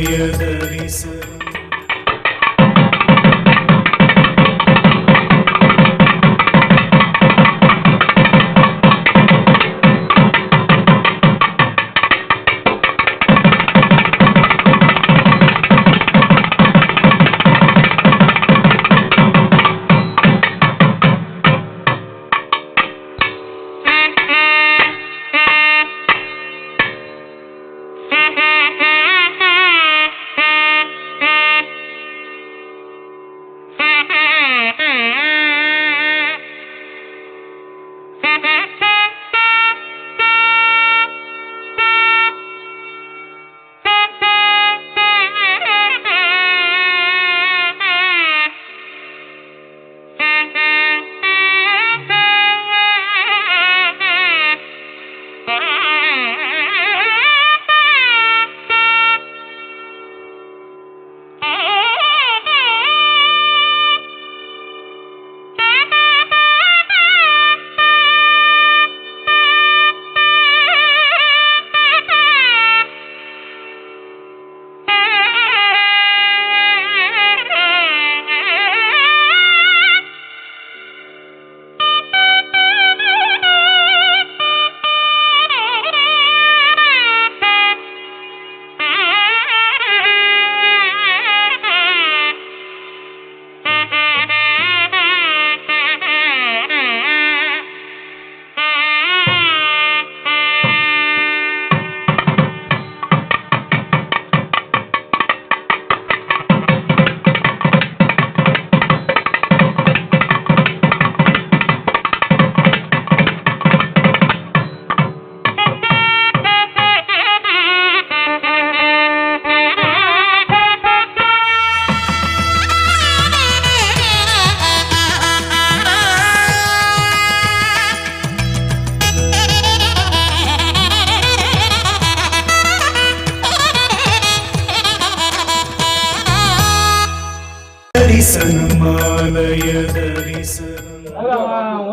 you.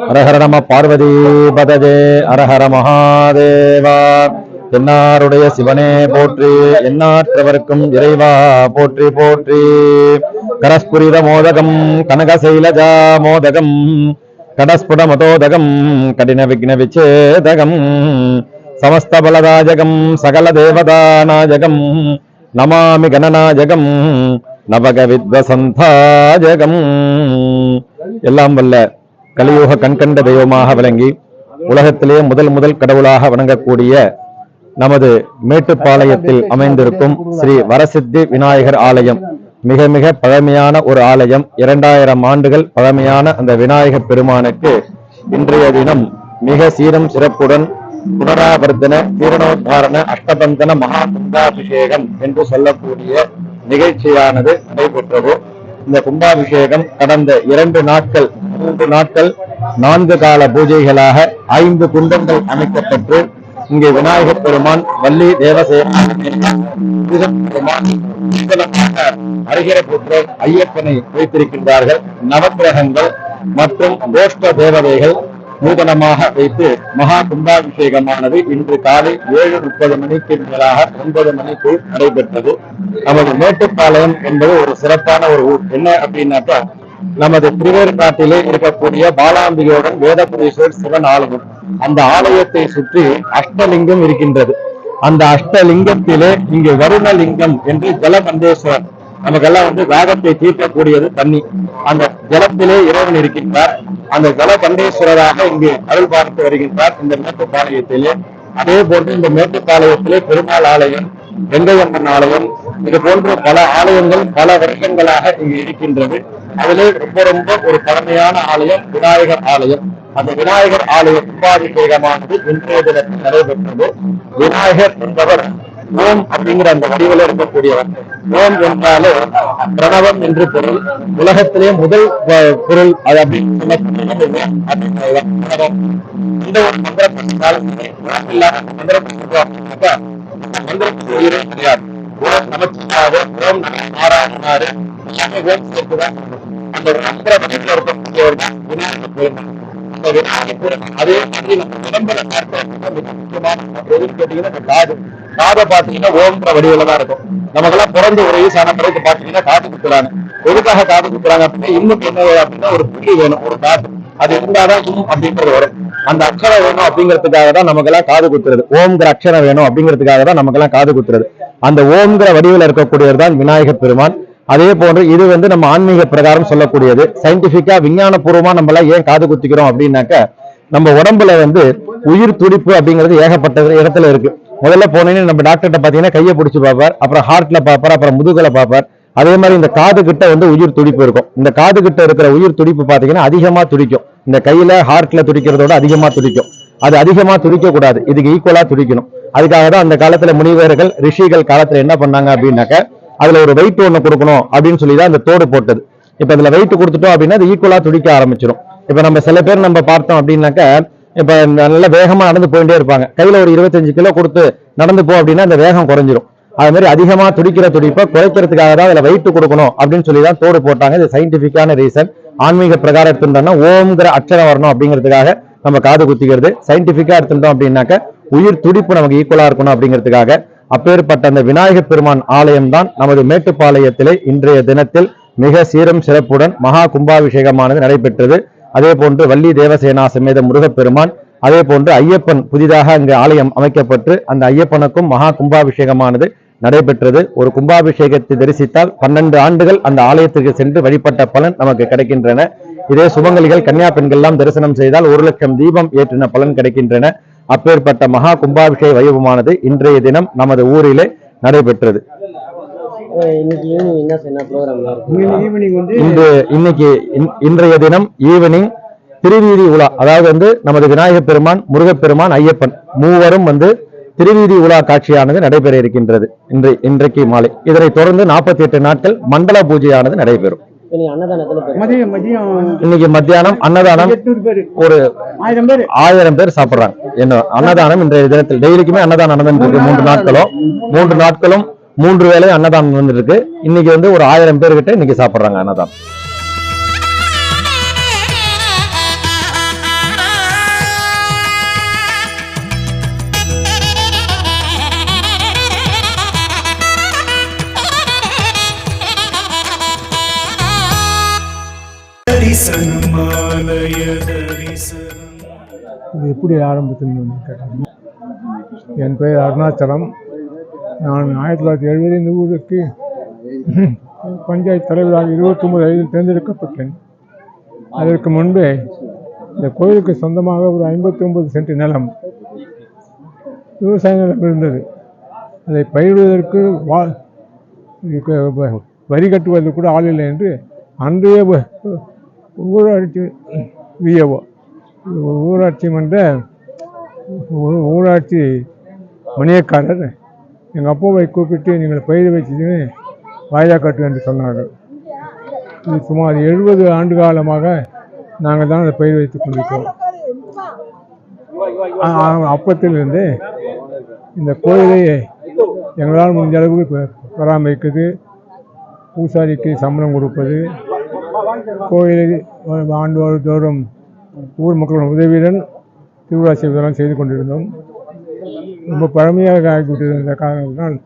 ஹரஹர நம பார்வதி பதஜே ஹரஹர மகாதேவா. என்னாருடைய சிவனே போற்றி எந்நாற்றவர்க்கும் இறைவா போற்றி போற்றி. கரஸ்புரித மோதகம் கனகசைலஜா மோதகம் கடஸ்புட மதோதகம் கடின விக்ன விச்சேதகம் சமஸ்தபலதாஜகம் சகல தேவதா நாயகம் நமாமி கணநாயகம் நவக வித்வசந்தாஜகம் எல்லாம் வல்ல கலியுக கண்கண்ட தெய்வமாக விளங்கி உலகத்திலே முதல் முதல் கடவுளாக வணங்கக்கூடிய நமது மேட்டுப்பாளையத்தில் அமைந்திருக்கும் ஸ்ரீ வரசித்தி விநாயகர் ஆலயம். மிக மிக பழமையான ஒரு ஆலயம். இரண்டாயிரம் ஆண்டுகள் பழமையான அந்த விநாயகர் பெருமானுக்கு இன்றைய தினம் மிக சீரம் சிறப்புடன் புனராவர்த்தன தீரணோத்தாரண அஷ்டபந்தன மகா கும்பாபிஷேகம் என்று சொல்லக்கூடிய நிகழ்ச்சியானது நடைபெற்றது. இந்த கும்பாபிஷேகம் கடந்த இரண்டு நாட்கள் மூன்று நாட்கள் நான்கு கால பூஜைகளாக ஐந்து குண்டங்கள் அமைக்கப்பட்டு இங்கே விநாயகர் பெருமான் வள்ளி தேவசேனான் பெருமான் அருகிற புற்றோர் ஐயப்பனை வைத்திருக்கின்றார்கள் நவக்கிரகங்கள் மற்றும் கோஷ்ட தேவதைகள் நூதனமாக வைத்து மகா கும்பாபிஷேகமானது இன்று காலை ஏழு முப்பது மணிக்கு மேலாக ஒன்பது மணிக்கு நடைபெற்றது. நமது மேட்டுப்பாளையம் என்பது ஒரு சிறப்பான ஒரு ஊர். என்ன அப்படின்னாக்கா நமது திருவேற்காட்டிலே இருக்கக்கூடிய பாலாம்பிகையுடன் வேதபுரீஸ்வர் சிவன் ஆலயம். அந்த ஆலயத்தை சுற்றி அஷ்டலிங்கம் இருக்கின்றது. அந்த அஷ்டலிங்கத்திலே இங்கு வருணலிங்கம் என்று ஜலமந்தேஸ்வரர் நமக்கெல்லாம் வந்து வேகத்தை தீர்க்கக்கூடியது தண்ணி. அந்த ஜலத்திலே இறைவன் இருக்கின்றார். அந்த ஜலகண்டேஸ்வரராக இங்கு அருள் பார்த்து வருகின்றார் இந்த மேட்டுப்பாளையத்திலே அதே போன்று இந்த மேட்டுப்பாளையத்திலே பெருமாள் ஆலயம் வெங்கையம்மன் ஆலயம் இது போன்ற பல ஆலயங்கள் பல வருஷங்களாக இங்கு இருக்கின்றது. அதிலே ரொம்ப ரொம்ப ஒரு பழமையான ஆலயம் விநாயகர் ஆலயம். அந்த விநாயகர் ஆலய கும்பாபிஷேகமானது இன்றைய தினத்தில் நடைபெற்றது. விநாயகர் என்பவர் ஓம் அப்படிங்கிற அந்த வடிவில் இருக்கக்கூடியவர் ஓம் என்றாலே பிரணவம் என்று பொருள். உலகத்திலே முதல் பொருள் அது அப்படின்னு இந்த ஒரு மந்திரம் பண்ணினாலும் இல்லாத அந்த மந்திரம் அந்த மந்திரத்துக்கு உயிரே கிடையாது. ஓம் நமச்சிவாய ஓம் நம நாராயணாரு எல்லாமே ஓம் சேர்த்துதான் அந்த ஒரு மந்திர வடிவில் இருக்கக்கூடியவர் தான் விநாயகர் பெருமான் அதே மாதிரி நம்ம உடம்புல பார்க்கிறதுக்கு மிக முக்கியமான எதுன்னு கேட்டீங்கன்னா இந்த காது. காதை பாத்தீங்கன்னா ஓம்ன்ற வடிவில தான் இருக்கும். நமக்கெல்லாம் பிறந்த ஒரு வயசான பிறகு பாத்தீங்கன்னா காது குத்துறாங்க. எதுக்காக காது குத்துறாங்க அப்படின்னா இன்னும் என்ன அப்படின்னா ஒரு புள்ளி வேணும் ஒரு காது. அது இருந்தாதான் உம் அப்படின்றது வரும். அந்த அக்ஷரம் வேணும் அப்படிங்கிறதுக்காக தான் நமக்கெல்லாம் காது குத்துறது. ஓம்ங்கிற அக்ஷரம் வேணும் அப்படிங்கிறதுக்காக தான் நமக்கெல்லாம் காது குத்துறது. அந்த ஓம்ங்கிற வடிவில் இருக்கக்கூடியவர் தான் விநாயகர் பெருமான். அதே போன்று இது வந்து நம்ம ஆன்மீக பிரகாரம் சொல்லக்கூடியது. சயின்டிபிக்கா விஞ்ஞானபூர்வமா நம்ம எல்லாம் ஏன் காது குத்திக்கிறோம் அப்படின்னாக்க நம்ம உடம்புல வந்து உயிர் துடிப்பு அப்படிங்கிறது ஏகப்பட்ட இடத்துல இருக்கு. முதல்ல போனீங்கன்னா நம்ம டாக்டர்கிட்ட பார்த்தீங்கன்னா கையை பிடிச்சி பார்ப்பார் அப்புறம் ஹார்ட்டில் பார்ப்பார் அப்புறம் முதுகில் பார்ப்பார். அதே மாதிரி இந்த காது கிட்ட வந்து உயிர் துடிப்பு இருக்கும். இந்த காது கிட்ட இருக்கிற உயிர் துடிப்பு பார்த்தீங்கன்னா அதிகமாக துடிக்கும். இந்த கையில் ஹார்ட்டில் துடிக்கிறதோட அதிகமாக துடிக்கும். அது அதிகமாக துடிக்கக்கூடாது. இதுக்கு ஈக்குவலாக துடிக்கணும். அதுக்காக தான் அந்த காலத்தில் முனிவர்கள் ரிஷிகள் காலத்தில் என்ன பண்ணாங்க அப்படின்னாக்க அதில் ஒரு வெயிட் ஒன்று கொடுக்கணும் அப்படின்னு சொல்லி தான் அந்த தோடு போட்டது. இப்போ அதில் வெயிட் கொடுத்துட்டோம் அப்படின்னா அது ஈக்குவலாக துடிக்க ஆரம்பிச்சிடும் இப்போ நம்ம சில பேர் நம்ம பார்த்தோம் அப்படின்னாக்க இப்போ நல்ல வேகமாக நடந்து போயிட்டே இருப்பாங்க. கையில் ஒரு இருபத்தஞ்சு கிலோ கொடுத்து நடந்து போ அப்படின்னா அந்த வேகம் குறைஞ்சிரும். அது மாதிரி அதிகமாக துடிக்கிற துடிப்பை குறைக்கிறதுக்காக தான் அதில் வெயிட் கொடுக்கணும் அப்படின்னு சொல்லி தான் தோடு போட்டாங்க. இது சயின்டிஃபிக்கான ரீசன் ஆன்மீக பிரகாரம் எடுத்துட்டோம்னா ஓம்ங்கிற அச்சரம் வரணும் அப்படிங்கிறதுக்காக நம்ம காது குத்திக்கிறது. சயின்டிஃபிக்காக எடுத்துட்டோம் அப்படின்னாக்க உயிர் துடிப்பு நமக்கு ஈக்குவலாக இருக்கணும் அப்படிங்கிறதுக்காக அப்பேற்பட்ட அந்த விநாயகப் பெருமான் ஆலயம் தான் நமது மேட்டுப்பாளையத்திலே இன்றைய தினத்தில் மிக சீரும் சிறப்புடன் மகா கும்பாபிஷேகமானது நடைபெற்றது. அதே போன்று வள்ளி தேவசேனா சமேத முருகப்பெருமான் அதே போன்று ஐயப்பன் புதிதாக அங்கு ஆலயம் அமைக்கப்பட்டு அந்த ஐயப்பனுக்கும் மகா கும்பாபிஷேகமானது நடைபெற்றது. ஒரு கும்பாபிஷேகத்தை தரிசித்தால் பன்னெண்டு ஆண்டுகள் அந்த ஆலயத்திற்கு சென்று வழிபட்ட பலன் நமக்கு கிடைக்கின்றன. இதே சுமங்கலிகள் கன்னியா பெண்கள்லாம் தரிசனம் செய்தால் ஒரு லட்சம் தீபம் ஏற்றின பலன் கிடைக்கின்றன. அப்பேற்பட்ட மகா கும்பாபிஷேக வைபவமானது இன்றைய தினம் நமது ஊரிலே நடைபெற்றது. இன்னைக்கு ஈவினிங் என்ன என்ன ப்ரோக்ராம்லாம் இருக்கு? ஈவினிங் வந்து இன்று இன்னைக்கு இன்- இன்றைய தினம் ஈவினிங் திருவீதி உலா அதாவது வந்து நமது விநாயகப் பெருமான் முருகப்பெருமான் ஐயப்பன் மூவரும் வந்து திருவீதி உலா காட்சியானது நடைபெற இருக்கின்றது. இன்று இன்றைக்கு மாலை. இதனைத் தொடர்ந்து நாற்பத்தி எட்டு நாட்கள் மண்டல பூஜையானது நடைபெறும். இன்னைக்கு மத்தியானம் அன்னதானம் ஒரு ஆயிரம் பேரு. ஆயிரம் பேர் சாப்பிடுறாங்க. என்ன அன்னதானம் இன்றைய தினத்தில் டெய்லிக்குமே அன்னதானம் நடந்துட்டு இருக்கு. மூன்று நாட்களும் மூன்று நாட்களும் மூன்று வேலை அன்னதானம் வந்துட்டு இருக்கு இன்னைக்கு வந்து ஒரு ஆயிரம் பேர்கிட்ட இன்னைக்கு சாப்பிட்றாங்க அன்னதானம். இது எப்படி ஆரம்பிச்சுன்னு கேட்டாங்க என் பெயர் அருணாச்சலம். நான் ஆயிரத்தி தொள்ளாயிரத்தி எழுபது இந்த ஊருக்கு பஞ்சாயத்து தலைவராக இருபத்தொம்பது வயதில் தேர்ந்தெடுக்கப்பட்டேன். அதற்கு முன்பே இந்த கோயிலுக்கு சொந்தமாக ஒரு ஐம்பத்தி ஒன்பது சென்ட் நிலம் விவசாய நிலம் இருந்தது. அதை பயிரிடுவதற்கு வா வரி கட்டுவது கூட ஆள் இல்லை என்று அன்றைய ஊராட்சி விஏஓ ஊராட்சி மன்ற ஊராட்சி மணியக்காரர் எங்கள் அப்பாவை கூப்பிட்டு நீங்கள் பயிர் வச்சுன்னு வாய்தா கட்டு என்று சொன்னார்கள். இது சுமார் எழுபது ஆண்டு காலமாக நாங்கள் தான் அதை பயிர் வைத்துக் கொண்டிருக்கிறோம். ஆ- அப்பத்திலிருந்து இந்த கோயிலை எங்களால் முடிஞ்ச அளவுக்கு பராமரிக்குது பராமரிக்கிறது பூசாரிக்கு சம்பளம் கொடுப்பது கோயிலில் ஆண்டு தோறும் ஊர் மக்களின் உதவியுடன் திருவிழா செய்வதெல்லாம் செய்து கொண்டிருந்தோம். ரொம்ப பழமையாக ஆகிவிட்டிருந்த காரணத்தினால்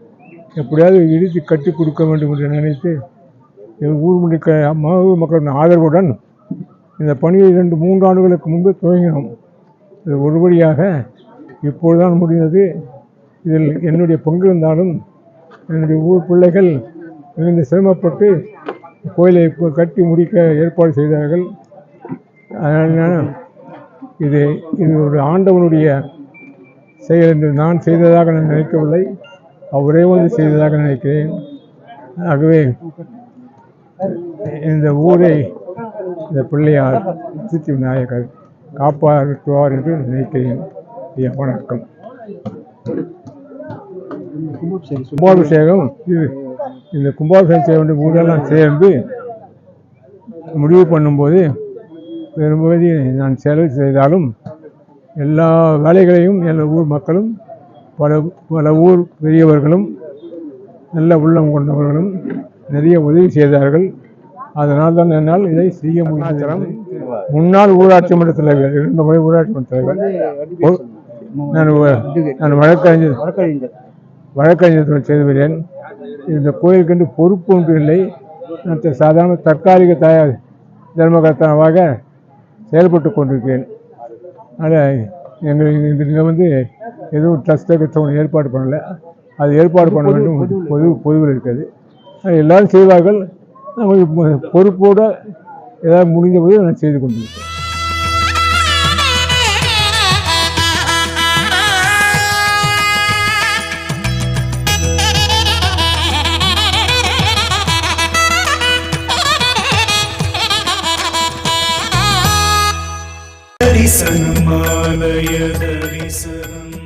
எப்படியாவது இடித்து கட்டி கொடுக்க வேண்டும் என்று நினைத்து எங்கள் ஊர் முடிக்க ம- மக்களின் ஆதரவுடன் இந்த பணியை இரண்டு மூன்று ஆண்டுகளுக்கு முன்பு துவங்கினோம். இது ஒருபடியாக இப்பொழுதுதான் முடிந்தது. இதில் என்னுடைய பங்கு இருந்தாலும் என்னுடைய ஊர் பிள்ளைகள் மிகுந்த சிரமப்பட்டு கோயிலை இப்போ கட்டி முடிக்க ஏற்பாடு செய்தார்கள். அதனால் இது இது ஒரு ஆண்டவனுடைய செயல் என்று நான் செய்ததாக நான் நினைக்கவில்லை. அவரே வந்து செய்ததாக நினைக்கிறேன். ஆகவே இந்த ஊரை இந்த பிள்ளையார் சித்தி விநாயகர் காப்பாற்றுவார் என்று நினைக்கிறேன். ஐயா வணக்கம். கும்பாபிஷேகம் இது இந்த கும்பாபிஷேகம் செய்ய வேண்டிய ஊரெல்லாம் சேர்ந்து முடிவு பண்ணும்போது பெரும்பகுதி நான் செலவு செய்தாலும் எல்லா வேலைகளையும் எங்கள் ஊர் மக்களும் பல பல ஊர் பெரியவர்களும் நல்ல உள்ளம் கொண்டவர்களும் நிறைய உதவி செய்தார்கள். அதனால் தான் என்னால் இதை செய்ய முடியும் முன்னாள் ஊராட்சி மன்ற தலைவர் இரண்டு முறை ஊராட்சி மன்ற தலைவர். நான் நான் வழக்கறிஞர் வழக்கறிஞர் வழக்கறிஞர் செய்து வருகிறேன் இந்த கோயிலுக்கென்று பொறுப்பு ஒன்று இல்லை. நான் சாதாரண தற்காலிக தயார் தர்மகர்த்தாவாக செயல்பட்டு கொண்டிருக்கிறேன். அதனால் எங்கள் இதில் வந்து எதுவும் ட்ரஸ்ட்டை ஒன்று ஏற்பாடு பண்ணல. அது ஏற்பாடு பண்ண வேண்டும். பொது பொதுவில் இருக்குது. எல்லாரும் செய்வார்கள். பொறுப்போடு ஏதாவது முடிஞ்ச போது நான் செய்து சன்மாலய தரிசனம்.